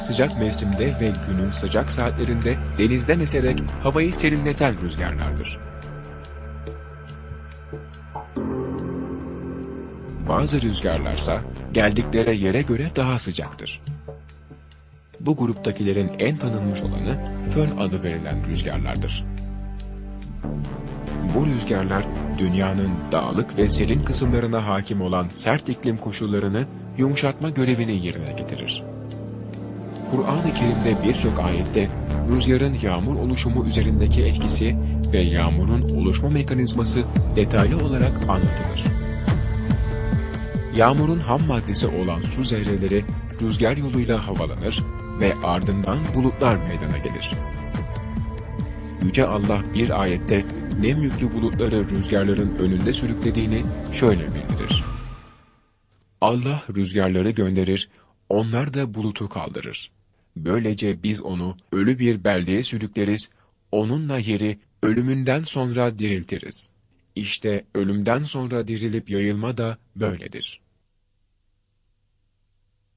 sıcak mevsimde ve günün sıcak saatlerinde denizden eserek havayı serinleten rüzgarlardır. Bazı rüzgarlarsa geldikleri yere göre daha sıcaktır. Bu gruptakilerin en tanınmış olanı fön adı verilen rüzgarlardır. Bu rüzgarlar dünyanın dağlık ve serin kısımlarına hakim olan sert iklim koşullarını yumuşatma görevini yerine getirir. Kur'an-ı Kerim'de birçok ayette rüzgarın yağmur oluşumu üzerindeki etkisi ve yağmurun oluşma mekanizması detaylı olarak anlatılır. Yağmurun ham maddesi olan su zerreleri rüzgar yoluyla havalanır ve ardından bulutlar meydana gelir. Yüce Allah bir ayette nem yüklü bulutları rüzgarların önünde sürüklediğini şöyle bildirir. Allah rüzgarları gönderir, onlar da bulutu kaldırır. Böylece biz onu ölü bir beldeye sürükleriz, onunla yeri ölümünden sonra diriltiriz. İşte ölümden sonra dirilip yayılma da böyledir.